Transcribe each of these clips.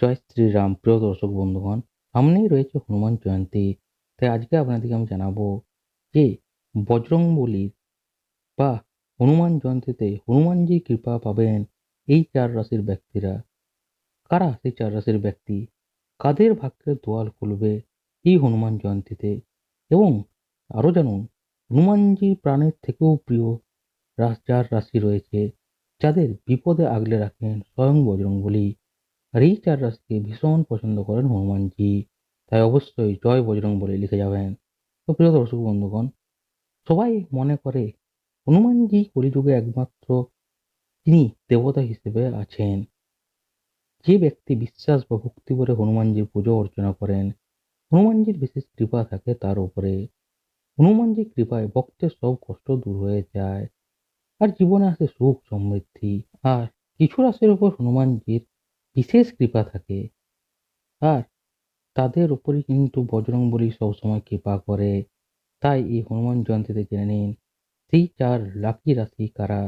জয় শ্রীরাম প্রিয় দর্শক বন্ধুগণ, সামনেই রয়েছে হনুমান জয়ন্তী। তাই আজকে আপনাদেরকে আমি জানাব যে বজরংবলীর বা হনুমান জয়ন্তীতে হনুমানজির কৃপা পাবেন এই চার রাশির ব্যক্তিরা। কারা সেই চার রাশির ব্যক্তি? কাদের ভাগ্যের দোয়াল খুলবে এই হনুমান জয়ন্তীতে? এবং আরও জানুন, হনুমানজির প্রাণের থেকেও প্রিয় রাস চার রাশি রয়েছে যাদের বিপদে আগলে রাখেন স্বয়ং বজরংবলী। আর এই চার রাশিকে ভীষণ পছন্দ করেন হনুমানজি। তাই অবশ্যই জয় বজরং বলে লিখে যাবেন। তো প্রিয় দর্শক বন্ধুগণ, সবাই মনে করে হনুমানজি কলিযুগে একমাত্র তিনি দেবতা হিসেবে আছেন। যে ব্যক্তি বিশ্বাস বা ভক্তি করে হনুমানজির পুজো অর্চনা করেন, হনুমানজির বিশেষ কৃপা থাকে তার উপরে। হনুমানজির কৃপায় ভক্তের সব কষ্ট দূর হয়ে যায়। আর জীবনে আসে সুখ সমৃদ্ধি। আর কিছু রাশির উপর হনুমানজির বিশেষ কৃপা থাকে। আর তাদের উপরই কিন্তু বজরংবলী সবসময় কৃপা করে। তাই এই হনুমান জয়ন্তীতে জেনে নিন, সেই চার লাকি রাশি কারা,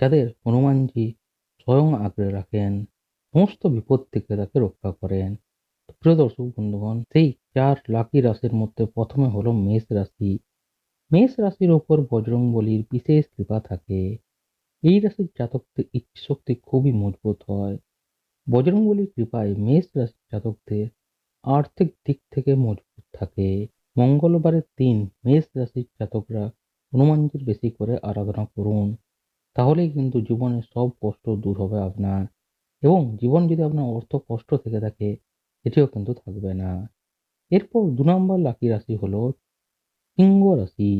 যাদের হনুমানজি স্বয়ং আগলে রাখেন, সমস্ত বিপদ থেকে তাকে রক্ষা করেন। প্রিয় দর্শক বন্ধুগণ, সেই চার লাকি রাশির মধ্যে প্রথমে হলো মেষ রাশি। মেষ রাশির ওপর বজরংবলীর বিশেষ কৃপা থাকে। এই রাশির জাতকদের ইচ্ছাশক্তি খুবই মজবুত হয়। বজরংবলীর কৃপায় মেষ রাশির জাতকদের আর্থিক দিক থেকে মজবুত থাকে। মঙ্গলবারের দিন মেষ রাশির জাতকরা হনুমানজির বেশি করে আরাধনা করুন। তাহলেই কিন্তু জীবনের সব কষ্ট দূর হবে আপনার এবং জীবন যদি আপনার অর্থ কষ্ট থেকে থাকে এটিও কিন্তু থাকবে না। এরপর দু নম্বর লাকি রাশি হলো সিংহ রাশি।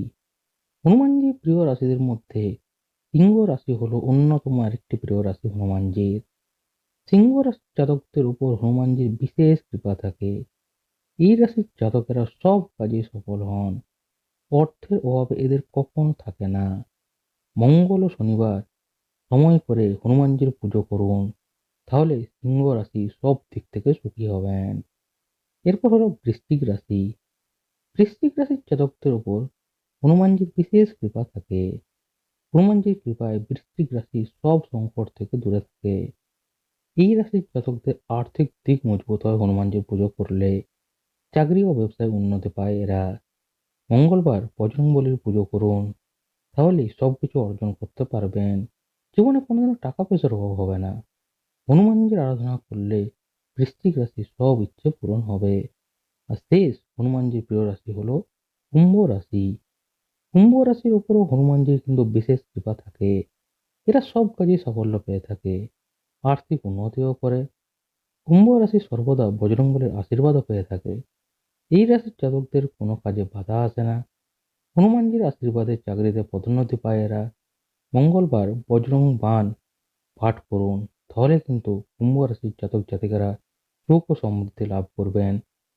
হনুমানজির প্রিয় রাশিদের মধ্যে সিংহ রাশি হলো অন্যতম আরেকটি প্রিয় রাশি হনুমানজির। সিংহ রাশির জাতকদের উপর হনুমানজির বিশেষ কৃপা থাকে। এই রাশির জাতকেরা সব কাজে সফল হন। অর্থের অভাবে এদের কখনো থাকে না। মঙ্গল ও শনিবার সময় করে হনুমানজির পুজো করুন, তাহলে সিংহ রাশি সব দিক থেকে সুখী হবেন। এরপর হলো বৃশ্চিক রাশি। বৃশ্চিক রাশির জাতকদের উপর হনুমানজির বিশেষ কৃপা থাকে। হনুমানজির কৃপায় বৃশ্চিক রাশি সব সংকট থেকে দূরে থাকে। এই রাশির জাতকদের আর্থিক দিক মজবুত হয় হনুমানজির পুজো করলে চাকরি ও ব্যবসায় উন্নতি পায় এরা। মঙ্গলবার বজরংবলীর পুজো করুন, তাহলে সব কিছু অর্জন করতে পারবেন। জীবনে কোনোদিনও টাকা পয়সার অভাব হবে না। হনুমানজির আরাধনা করলে বৃশ্চিক রাশি সব ইচ্ছে পূরণ হবে। আর শেষ হনুমানজির প্রিয় রাশি হলো কুম্ভ রাশি। কুম্ভ রাশির উপরেও হনুমানজির কিন্তু বিশেষ কৃপা থাকে। এরা সব কাজে সাফল্য পেয়ে থাকে। আর্থিক উন্নতিও করে। কুম্ভ রাশি সর্বদা বজরঙ্গলের আশীর্বাদও পেয়ে থাকে। এই রাশির জাতকদের কোনো কাজে বাধা আসে না। হনুমানজির আশীর্বাদে চাকরিতে পদোন্নতি পায় এরা। মঙ্গলবার বজরং বান পাঠ করুন। তাহলে কিন্তু কুম্ভ রাশির জাতক জাতিকারা সুখ ও সমৃদ্ধি লাভ করবেন।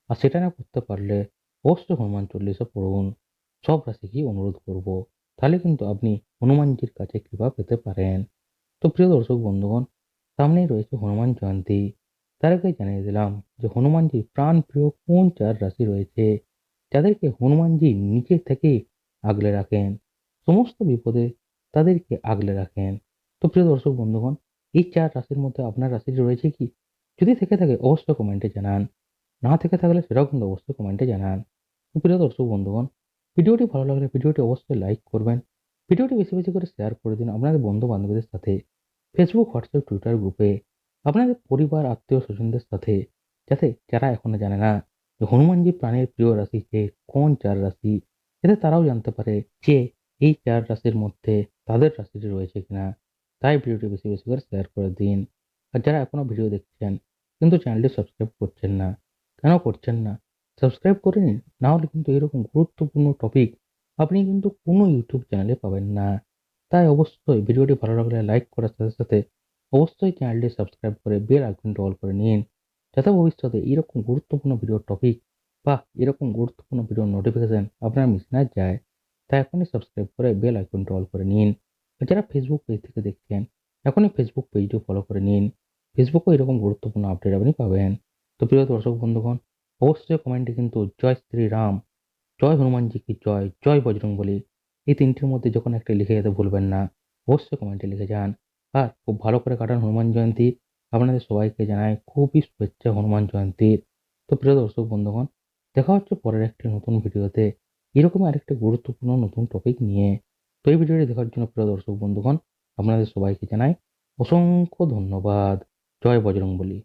আর সেটা না করতে পারলে অবশ্যই হনুমান চল্লিশে পড়ুন। সব রাশিকেই অনুরোধ করব। তাহলে কিন্তু আপনি হনুমানজির কাছে কৃপা পেতে পারেন। তো প্রিয় দর্শক বন্ধুগণ সামনেই রয়েছে হনুমান জয়ন্তী। তার আগে জানিয়ে দিলাম যে হনুমানজির প্রাণ প্রিয় কোন চার রাশি রয়েছে, যাদেরকে হনুমানজি নিজে থেকে আগলে রাখেন। সমস্ত বিপদে তাদেরকে আগলে রাখেন। তো প্রিয় দর্শক বন্ধুগণ, এই চার রাশির মধ্যে আপনার রাশিটি রয়েছে কি? যদি থেকে থাকে অবশ্যই কমেন্টে জানান। না থেকে থাকলে সেটাও কিন্তু অবশ্যই কমেন্টে জানান। তো প্রিয় দর্শক বন্ধুগণ, ভিডিওটি ভালো লাগলে ভিডিওটি অবশ্যই লাইক করবেন। ভিডিওটি বেশি বেশি করে শেয়ার করে দিন আপনাদের বন্ধু বান্ধবীদের সাথে। ফেসবুক হোয়াটসঅ্যাপ টুইটার গ্রুপে আপনাদের পরিবার, আত্মীয়, স্বজনদের সাথে, যাতে যারা এখনও জানে না যে হনুমানজি প্রাণের প্রিয় রাশি যে কোন চার রাশি, যাতে তারাও জানতে পারে যে এই চার রাশির মধ্যে তাদের রাশিটি রয়েছে কিনা। তাই ভিডিওটি বেশি বেশি করে শেয়ার করে দিন। আর যারা এখনও ভিডিও দেখছেন, কিন্তু চ্যানেলটি সাবস্ক্রাইব করছেন না, কেন করছেন না? সাবস্ক্রাইব করে নিন, না হলে কিন্তু এরকম গুরুত্বপূর্ণ টপিক আপনি কিন্তু কোনো ইউটিউব চ্যানেলে পাবেন না। তাই অবশ্যই ভিডিওটি ভালো লাগলে লাইক করার সাথে সাথে অবশ্যই চ্যানেলটি সাবস্ক্রাইব করে বেল আইকনটি অল করে নিন, যাতে ভবিষ্যতে এরকম গুরুত্বপূর্ণ ভিডিও টপিক বা এরকম গুরুত্বপূর্ণ ভিডিও নোটিফিকেশন আপনার মিস না যায়, তাই এখনই সাবস্ক্রাইব করে বেল আইকনটি অল করে নিন। যারা ফেসবুক পেজ থেকে দেখছেন, এখনই ফেসবুক পেজটি ফলো করে নিন। ফেসবুকেও এরকম গুরুত্বপূর্ণ আপডেট আপনি পাবেন। তো প্রিয় দর্শক বন্ধুগণ, অবশ্যই কমেন্টে কিন্তু জয় শ্রীরাম, জয় হনুমানজি কি জয় জয় বজরং বলি এই তিনটির মধ্যে যখন একটা লিখে যেতে ভুলবেন না, অবশ্যই কমেন্টে লিখে যান। আর খুব ভালো করে কাটান হনুমান জয়ন্তী। আপনাদের সবাইকে জানাই খুবই শুভেচ্ছা হনুমান জয়ন্তীর। তো প্রিয় দর্শক বন্ধুগণ, দেখা হচ্ছে পরের একটি নতুন ভিডিওতে। এরকম আরেকটি গুরুত্বপূর্ণ নতুন টপিক নিয়ে। তো এই ভিডিওটি দেখার জন্য প্রিয় দর্শক বন্ধুগণ, আপনাদের সবাইকে জানাই অসংখ্য ধন্যবাদ। জয় বজরংবলী।